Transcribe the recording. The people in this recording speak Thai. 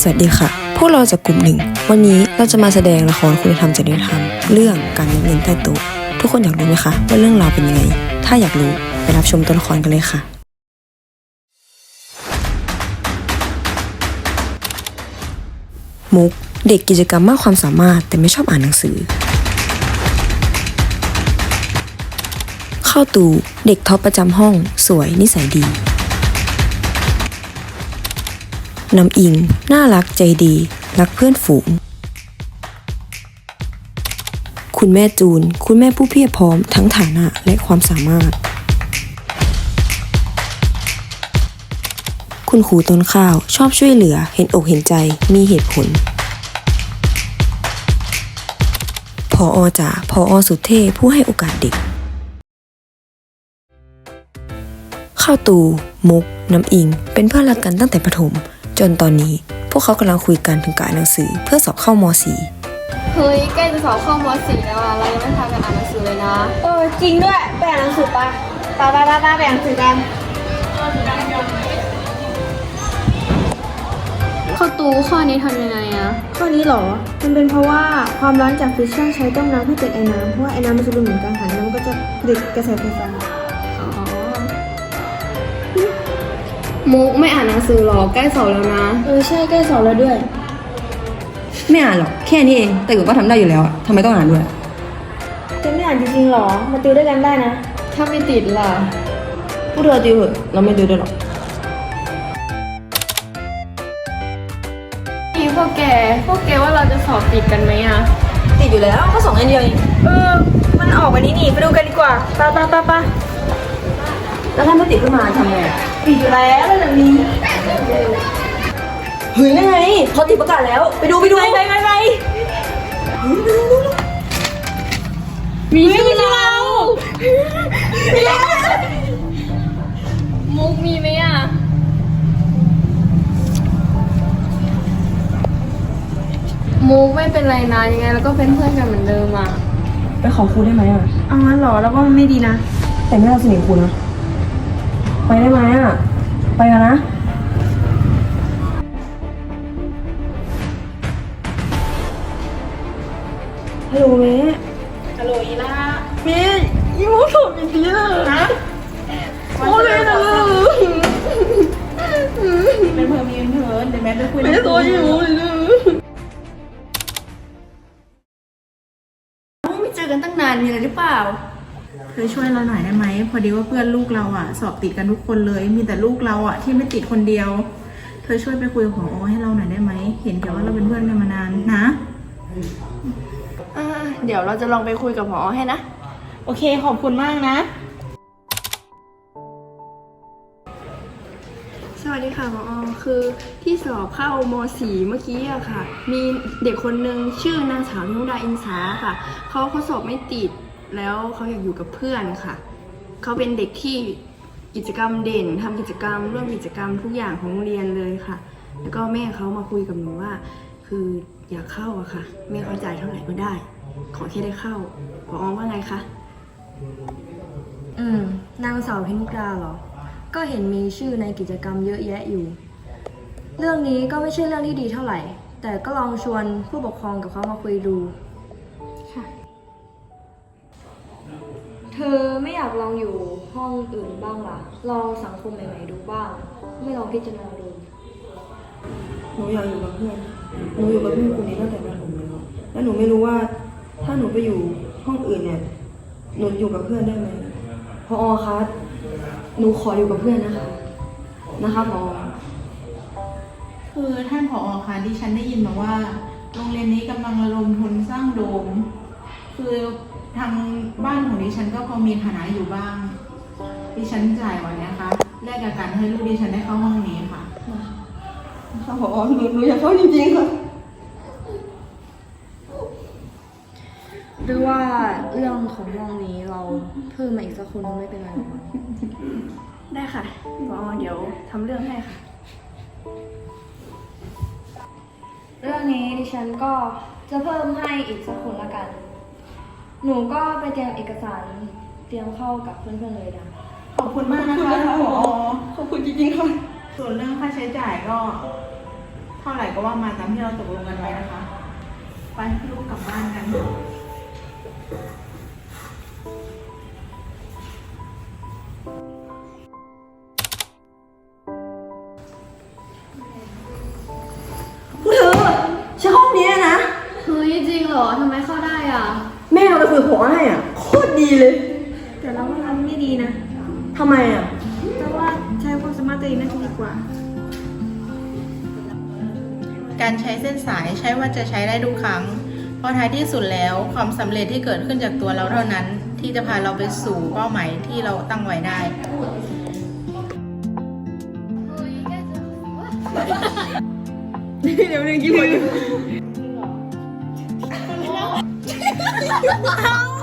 สวัสดีค่ะ พวกเราจากกลุ่มหนึ่ง วันนี้เราจะมาแสดงละครคุณธรรมจริยธรรม เรื่องการเงินใต้โต๊ะทุกคนอยากรู้ไหมคะว่าเรื่องราวเป็นยังไง ถ้าอยากรู้ไปรับชมตัวละครกันเลยค่ะ มุกเด็กกิจกรรมมากความสามารถแต่ไม่ชอบอ่านหนังสือ เข้าตูเด็กท็อปประจำห้อง สวยนิสัยดี น้ำอิง น่ารักใจดี รักเพื่อนฝูง คุณแม่จูน คุณแม่ผู้เพียบพร้อมทั้งฐานะและความสามารถ คุณครูต้นข้าวชอบช่วยเหลือ เห็นอกเห็นใจ มีเหตุผลพออจ๋าพออสุเท่ผู้ให้โอกาสเด็ก ข้าวตู มุก น้ำอิง เป็นเพื่อนรักกันตั้งแต่ประถม จนตอนนี้พวกเขากำลังคุยกันถึงการอ่านหนังสือเพื่อสอบเข้าม .4 เฮ้ยใกล้จะสอบเข้ามสี่แล้วอะ เรายังไม่ทำการอ่านหนังสือเลยนะ เออจริงด้วยไปอ่านหนังสือปะปะปะปะปะไปอ่านหนังสือกันเข้าตูข้อนี้ทำยังไงอะข้อนี้เหรอ มันเป็นเพราะว่าความร้อนจากฟิชชั่นใช้ต้มน้ำให้เป็นไอ้น้ำเพราะว่าไอ้น้ำมันจะเป็นเหมือนกังหันน้ำก็จะผลิตกระแสไฟฟ้า มุกไม่อ่านหนังสือหรอใกล้สอบแล้วนะ เออใช่ใกล้สอบแล้วด้วย ไม่อ่านหรอกแค่นี้เองแต่ก็ทำได้อยู่แล้วอะทำไมต้องอ่านด้วย จะไม่อ่านจริงๆหรอ มาติวด้วยกันได้นะ ถ้าไม่ติดล่ะพวกเธอติวเหอะเราไม่ติวด้วยหรอกนี่พวกแก พวกแกว่าเราจะสอบติดกันไหมอะติดอยู่แล้วก็สองอันเดียวเอง เออ มันออกวันนี้นี่ไปดูกันดีกว่าปะปะปะปะ แล้วถ้าไม่ติดขึ้นมาทำไงปิดอยู่แล้วแล้วแบบนี้เฮ้ยยังไงเขาติดประกาศแล้ว ไปดูไปดูไปไปไปมีชื่อเรามุกมีไหมอะมุกไม่เป็นไรนะยังไงเราก็เป็นเพื่อนกันเหมือนเดิมอะไปขอครูได้ไหมอะ เอางั้นเหรอแล้วก็มันไม่ดีนะ แต่ไม่เอาสนิทครูนะ ไปได้ไหมอะ ไปกันนะ ฮัลโหลเมย์ฮัลโหลอีล่าเมย์ยี่มุกถูกจริงๆเลยนะโอ้เลยนะเป็นเพิ่มมีเป็นเพิ่มเดี๋ยวแม่ไปคุยไม่ตัวยี่มุกเลยไม่เจอกันตั้งนานมีอะไรหรือเปล่า เธอช่วยเราหน่อยได้ไหมพอดีว่าเพื่อนลูกเราอะสอบติดกันทุกคนเลย มีแต่ลูกเราอะที่ไม่ติดคนเดียว เธอช่วยไปคุยกับผอให้เราหน่อยได้ไหมเห็นแค่ว่าเราเป็นเพื่อนกันมานานนะอ่าเดี๋ยวเราจะลองไปคุยกับหมอให้นะ โอเคขอบคุณมากนะ สวัสดีค่ะหมออคือที่สอบเข้ามสี่เมื่อกี้อะค่ะ มีเด็กคนนึงชื่อนางสาวนุดาอินสาค่ะ เขาเขาสอบไม่ติด แล้วเขาอยากอยู่กับเพื่อนค่ะ เขาเป็นเด็กที่กิจกรรมเด่นทำกิจกรรมร่วมกิจกรรมทุกอย่างของโรงเรียนเลยค่ะ แล้วก็แม่เขามาคุยกับหนูว่า คืออยากเข้าอะค่ะ แม่เขาจ่ายเท่าไหร่ก็ได้ ขอแค่ได้เข้าหมออว่าไงคะอืมนางสาวเพนิกาเหรอ ก็เห็นมีชื่อในกิจกรรมเยอะแยะอยู่ เรื่องนี้ก็ไม่ใช่เรื่องที่ดีเท่าไหร่ แต่ก็ลองชวนผู้ปกครองกับเขามาคุยดู เธอไม่อยากลองอยู่ห้องอื่นบ้างล่ะ ลองสังคมใหม่ๆดูบ้าง ไม่ลองพิจารณาดู หนูอยากอยู่กับเพื่อน หนูอยู่กับเพื่อนคนนี้ตั้งแต่ประถมแล้วแล้วหนูไม่รู้ว่า ถ้าหนูไปอยู่ห้องอื่นเนี่ย หนูอยู่กับเพื่อนได้ไหมพอคะหนูขออยู่กับเพื่อนนะคะ นะคะพอคือท่านผอคะดิฉันได้ยินมาว่า โรงเรียนนี้กำลังระดมทุนสร้างโดม คือทางบ้านของ ดิฉันก็พอมีฐานะอยู่บ้าง ดิฉันจ่ายไว้นะคะแลกกับการให้ลูกดิฉันได้เข้าห้องนี้ค่ะค่ะพอหนูหนูอยากเข้าจริงๆค่ะ หรือว่าเรื่องของห้องนี้เราเพิ่มมาอีกสักคนไม่เป็นไรหรอกมั้งได้ค่ะหมอเดี๋ยวทำเรื่องให้ค่ะ เรื่องนี้ดิฉันก็จะเพิ่มให้อีกสักคนละกัน หนูก็ไปเตรียมเอกสารเตรียมเข้ากับเพื่อนๆเลยนะ ขอบคุณมากนะคะท่านผอขอบคุณจริงๆค่ะ ส่วนเรื่องค่าใช้จ่ายก็ เท่าไหร่ก็ว่ามาตามที่เราตกลงกันไว้นะคะ ไปลูกกลับบ้านกันพวกเธอใช้ห้องนี้นะ เฮ้ยจริงเหรอทำไมเข้าได้อะ แม่เราไปคุยกับผัวให้อะโคตรดีเลยแต่เราว่ามันไม่ดีนะทำไมอะ แต่ว่าใช้ความสามารถตัวเองน่าจะดีกว่า การใช้เส้นสายใช้ว่าจะใช้ได้ทุกครั้ง เพราะท้ายที่สุดแล้วความสำเร็จที่เกิดขึ้นจากตัวเราเท่านั้น ที่จะพาเราไปสู่เป้าหมายที่เราตั้งไว้ได้ เดี๋ยวนึงกี่คน รึเ